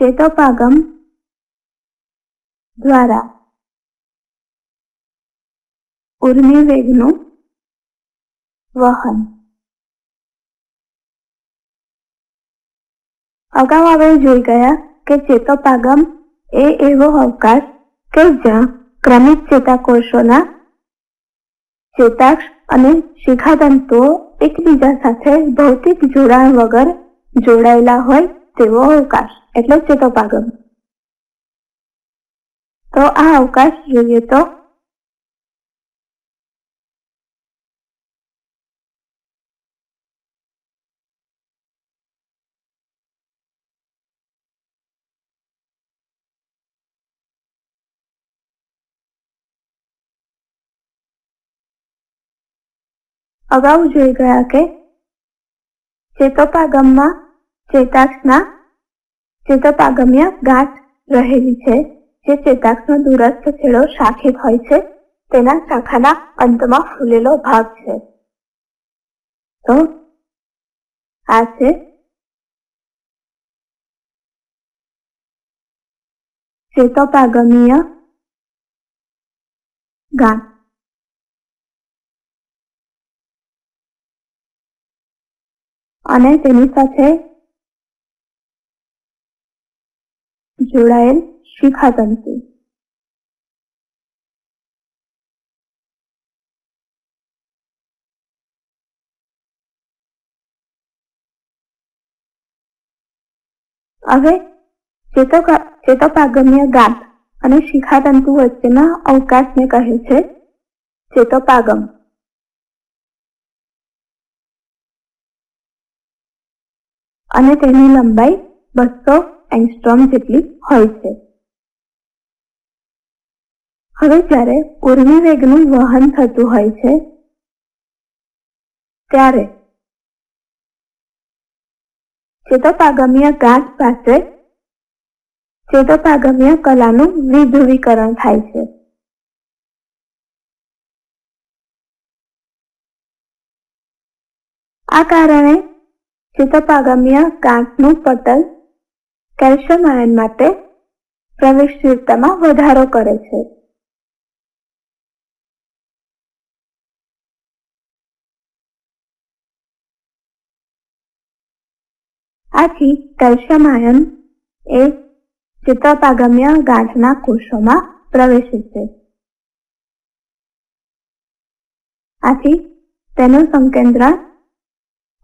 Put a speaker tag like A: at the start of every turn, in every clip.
A: ચેતોપાગમ દ્વારા ઉર્મિવેગનું વહન. અગાઉ આપણે જોઈ ગયા કે ચેતોપાગમ એ એવો અવકાશ કે જ્યાં ક્રમિક ચેતાકોષોના ચેતાક્ષ અને શિખાતંતુઓ એકબીજા સાથે ભૌતિક જોડાણ વગર જોડાયેલા હોય તેવો અવકાશ એટલે ચેતોપાગમ તો આ અવકાશ જોઈએ તો અગાઉ જોઈ ગયા કે ચેતોપાગમમાં ચેતાક્ષના ચેતોપાગમ્ય ગાંઠ રહેલી છે. જે ચેતાક્ષનો દૂરસ્થ છેડો શાખિત હોય છે. તેના શાખાના અંતમાં ફૂલેલો ભાગ છે. તો આ છે ચેતોપાગમીય ગાંઠ. અને તેની સાથે જોડાયેલ શિખાતંતુ. હવે ચેતોપાગમ્ય ગાંઠ અને શિખાતંતુ વચ્ચેના અવકાશને કહે છે ચેતોપાગમ. અને તેની લંબાઈ બસો એંગસ્ટ્રોમ જેટલી હોય છે હવે જ્યારે ઉર્મિવેગનું વહન થતું હોય છે, ત્યારે ચેતોપાગમીય ગાંઠ પાસે ચેતોપાગમીય કલાનું વિધ્રુવીકરણ થાય છે. આ કારણે ચેતોપાગમીય ગાંઠનું પટલ કેલ્શિયમ આયન માટે પ્રવેશશીલતામાં વધારો કરે છે. આથી કેલ્શિયમ આયન એ ચેતોપાગમ્ય ગાંઠના કોષોમાં પ્રવેશે છે. આથી તેનું સંકેન્દ્રણ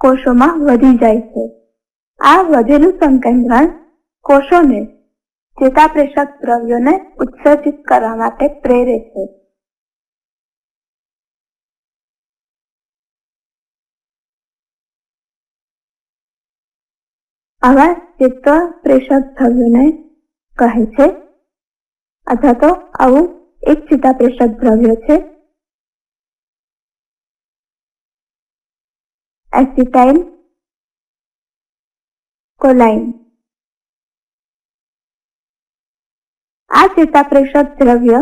A: કોષોમાં વધી જાય છે. આ વધેલું સંકેન્દ્રણ કોષોને ચેતાપ્રેષક દ્રવ્યોને ઉત્સર્જિત કરવા માટે પ્રેરે છે. આવા ચેતાપ્રેષક દ્રવ્યોને કહે છે અથવા તો આવું એક ચેતાપ્રેષક દ્રવ્ય છે. એસિટાઇન કોલાઇન. આ ચેતાપ્રેષક દ્રવ્ય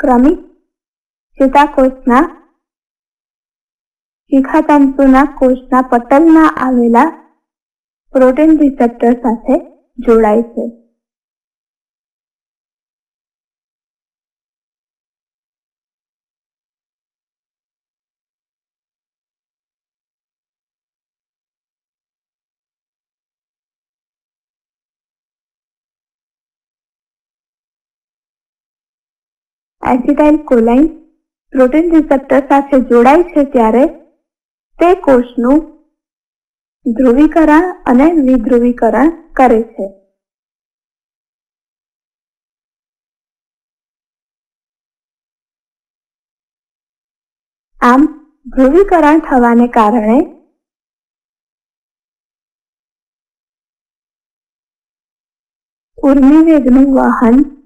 A: ક્રમિક ચેતાકોષના શિખાતંતુના કોષના પટલમાં આવેલા પ્રોટીન રિસેપ્ટર સાથે જોડાય છે. એસિટાઇલ કોલાઇન પ્રોટીન રિસેપ્ટર સાથે જોડાય છે ત્યારે તે કોષનું ધ્રુવીકરણ અને વિધ્રુવીકરણ કરે છે. આમ, ધ્રુવીકરણ થવાને કારણે ઉર્મિવેગનું વહન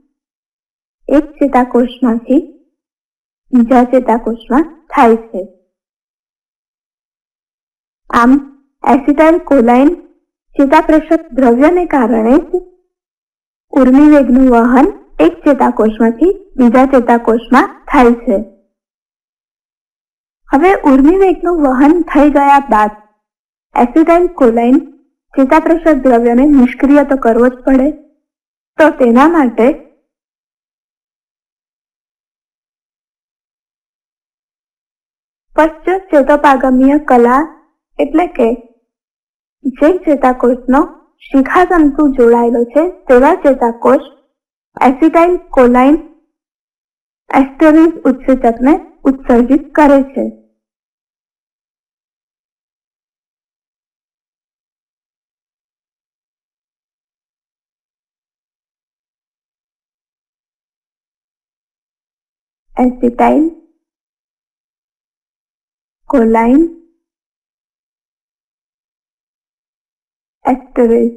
A: એક ચેતાકોષમાંથી બીજા ચેતાકોષમાં થાય છે. આમ એસિટાઇલ કોલાઇન ચેતાપ્રેષક દ્રવ્યને કારણે જ ઉર્મિવેગનું વહન એક ચેતાકોષમાંથી બીજા ચેતાકોષમાં થાય છે. હવે ઉર્મિવેગનું વહન થઈ ગયા બાદ એસિટાઇલ કોલાઇન ચેતાપ્રેષક દ્રવ્યને નિષ્ક્રિય તો કરવો જ પડે. તો તેના માટે પશ્ચ ચેતોપાગમીય કલા એટલે કે જે ચેતાકોષનો શિખાતંતુ જોડાયેલો છે તેવા ચેતાકોષ એસિટાઇલ કોલાઇન એસ્ટરીઝ ઉત્સેચકને ઉત્સર્જિત કરે છે. એસિટાઇલ કોલાઇન એસ્ટરેઝ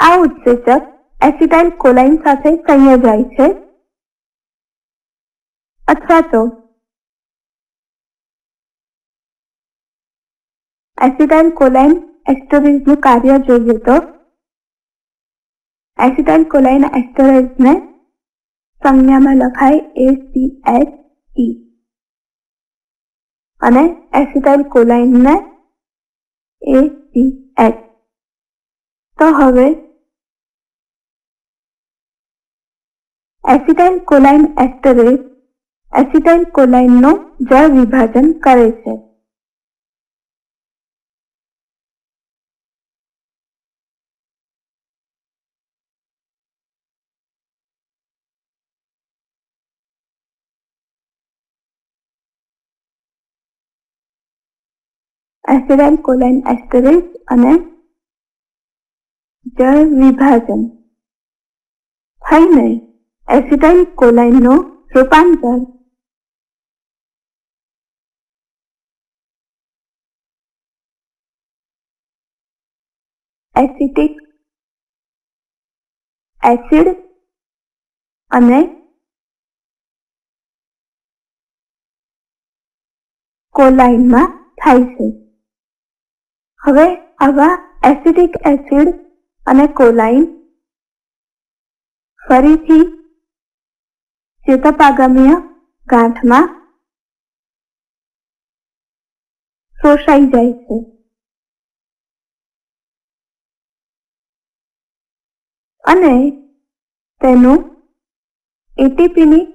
A: આ ઉત્સેચક એસિટાઇલ કોલાઇન સાથે સંયોજાય છે અથવા તો એસિટાઇલ કોલાઇન એસ્ટરેઝનું કાર્ય જોઈએ તો એસિટાઇલ કોલાઇન એસ્ટરેઝને સંજ્ઞામાં લખાય એસીએચ ઈ અને એસિટાઇલ કોલાઇનને એસીએચ તો હવે એસિટાઇલ કોલાઇન એસ્ટરેટ એસિટાઇલ કોલાઇનનું જળ વિભાજન કરે છે. એસિડાઇલ કોલાઇન એસ્ટરેસ અને જળ વિભાજન. થઈને એસિટાઇલ કોલાઇનનું રૂપાંતર. એસિટિક એસિડ અને કોલાઇનમાં થાય છે. હવે આવા એસિડિક એસિડ અને કોલાઇન ફરીથી ચેતપાગમીય ગાંઠમાં શોષાઈ જાય છે. અને તેનું એટીપીની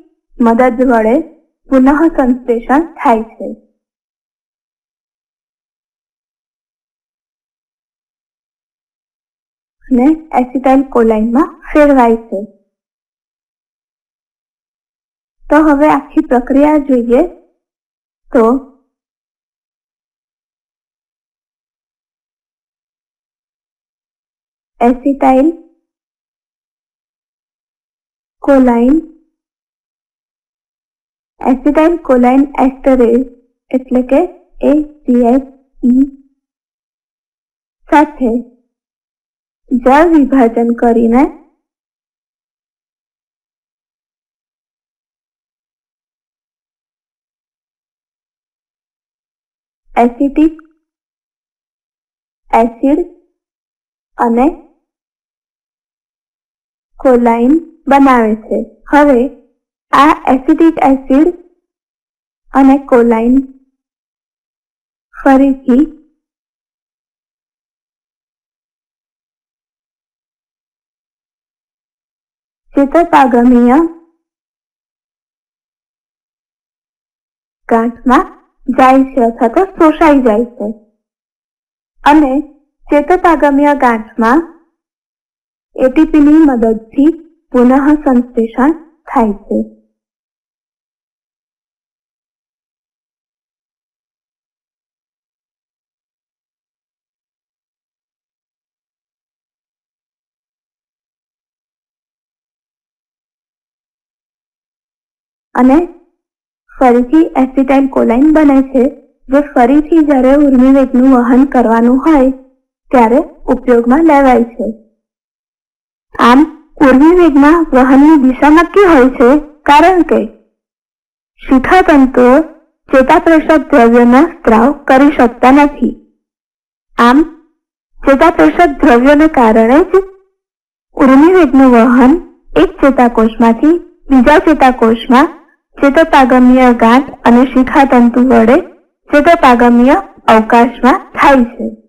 A: મદદ વડે પુનઃ સંશ્લેષણ થાય છે. અને એસિટાઇલ કોલાઇનમાં ફેરવાય છે તો હવે આખી પ્રક્રિયા જોઈએ તો એસિટાઇલ કોલાઇન એસિટાઇલ કોલાઇન એસ્ટરેઝ એટલે કે ACSE સાથે જળ વિભાજન કરીને એસિટિક એસિડ અને કોલાઇન બનાવે છે. હવે આ એસિટિક એસિડ અને કોલાઇન ફરીથી ચેતપાગમીય ગાંઠમાં જાય છે અથવા તો શોષાઈ જાય છે. અને ચેતપાગમીય ગાંઠમાં એટીપીની મદદથી પુનઃ સંશ્લેષણ થાય છે. અને ફરીથી એસિટાઇલ કોલાઇન બને છે. જે ફરીથી જ્યારે ઉર્મિવેગનું વહન કરવાનું હોય, ત્યારે ઉપયોગમાં લેવાય છે. આમ, ઉર્મિવેગના વહનની દિશા નક્કી હોય છે, કારણ કે શિખાતંતુઓ ચેતાપ્રેષક દ્રવ્યનો સ્ત્રાવ કરી શકતા નથી. આમ, ચેતાપ્રેષક દ્રવ્યોને કારણે જ ઉર્મિવેગનું વહન એક ચેતાકોષમાંથી બીજા ચેતાકોષમાં ચેતોપાગમીય ગાંઠ અને શિખાતંતુ વડે ચેતોપાગમીય અવકાશમાં થાય છે.